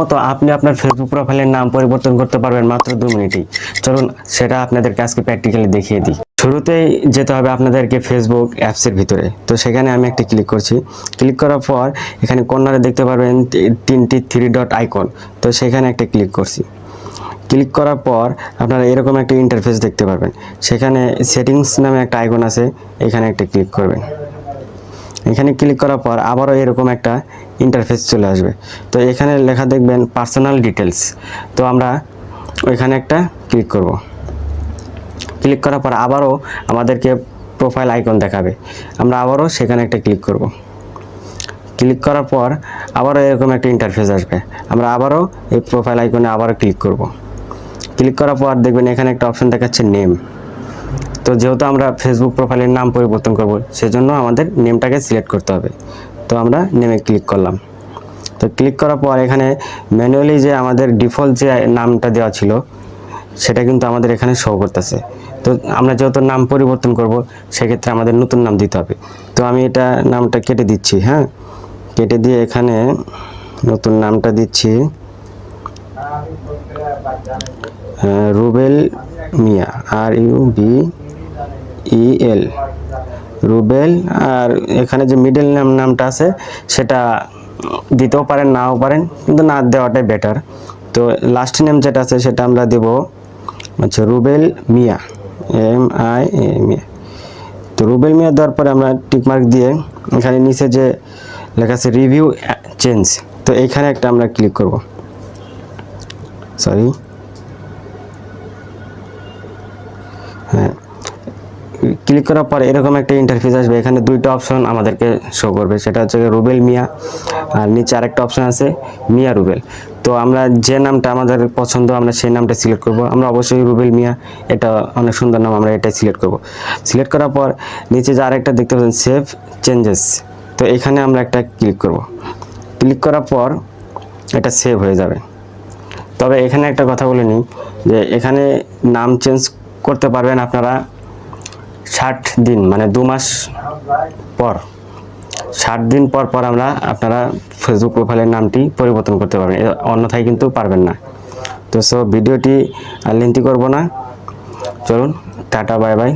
মতো আপনি আপনার ফেসবুক প্রোফাইলের নাম পরিবর্তন করতে পারবেন মাত্র দু মিনিটেই। চলুন, সেটা আপনাদেরকে আজকে প্র্যাকটিক্যালি দেখিয়ে দিই। শুরুতেই যেতে হবে আপনাদেরকে ফেসবুক অ্যাপসের ভিতরে। তো সেখানে আমি একটা ক্লিক করছি। ক্লিক করার পর এখানে কর্নারে দেখতে পারবেন তিনটি থ্রি ডট আইকন তো সেখানে একটা ক্লিক করছি। ক্লিক করার পর আপনারা এরকম একটা ইন্টারফেস দেখতে পারবেন। সেখানে সেটিংস নামে একটা আইকন আছে। এখানে একটা ক্লিক করবেন। এখানে ক্লিক করার পর আবারও এরকম একটা ইন্টারফেস চলে আসবে। তো এখানে লেখা দেখবেন পার্সোনাল ডিটেলস তো আমরা ওইখানে একটা ক্লিক করব। ক্লিক করার পর আবারও আমাদেরকে প্রোফাইল আইকন দেখাবে। আমরা আবারও সেখানে একটা ক্লিক করব। ক্লিক করার পর আবারও এরকম একটা ইন্টারফেস আসবে। আমরা আবারও এই প্রোফাইল আইকনে আবারও ক্লিক করব। ক্লিক করার পর দেখবেন এখানে একটা অপশন দেখাচ্ছে নেম তো যেহেতু আমরা ফেসবুক প্রোফাইলের নাম পরিবর্তন করব, সেজন্য আমাদের নেমটাকে সিলেক্ট করতে হবে। তো আমরা নেমে ক্লিক করলাম। তো ক্লিক করার পর এখানে ম্যানুয়ালি যে আমাদের ডিফল্ট যে নামটা দেওয়া ছিল, সেটা কিন্তু আমাদের এখানে শো করতেছে। তো আমরা যেহেতু নাম পরিবর্তন করব, সেক্ষেত্রে আমাদের নতুন নাম দিতে হবে। তো আমি এটা নামটা কেটে দিচ্ছি হ্যাঁ? কেটে দিয়ে এখানে নতুন নামটা দিচ্ছি Rubel Miya R U B E L Rubel আর এখানে যে মিডল নাম নামটা আছে, সেটা দিতেও পারেন, নাও পারেন, কিন্তু না দেওয়াটাই বেটার তো লাস্ট নেম যেটা আছে, সেটা আমরা দেব আচ্ছা Rubel Miya M I A Miya তো রুবেল মিয়া দেওয়ার পরে আমরা টিকমার্ক দিয়ে এখানে নিচে যে লেখা আছে রিভিউ চেঞ্জ তো এইখানে একটা আমরা ক্লিক করব। সরি ক্লিক করার পর এরকম একটা ইন্টারফেস আসবে। এখানে দুইটা অপশন আমাদেরকে শো করবে। সেটা হচ্ছে রুবেল মিয়া আর নিচে আরেকটা অপশন আছে মিয়া রুবেল তো আমরা যে নামটা আমাদের পছন্দ, আমরা সেই নামটা সিলেক্ট করব। আমরা অবশ্যই রুবেল মিয়া এটা অনেক সুন্দর নাম, আমরা এটাই সিলেক্ট করব। সিলেক্ট করার পর নিচে যে আরেকটা দেখতে পাচ্ছেন সেভ চেঞ্জেস তো এখানে আমরা একটা ক্লিক করব। ক্লিক করার পর এটা সেভ হয়ে যাবে। তবে এখানে একটা কথা বলে নিই যে এখানে নাম চেঞ্জ করতে পারবেন আপনারা। ষাট দিন মানে দু মাস পর। ষাট দিন পর পর আমরা আপনারা ফেসবুক প্রোফাইলের নামটি পরিবর্তন করতে পারবেন। অন্যথায় কিন্তু পারবেন না। তো সো ভিডিওটি আর লেন্থি করব না। চলুন, টাটা বাই বাই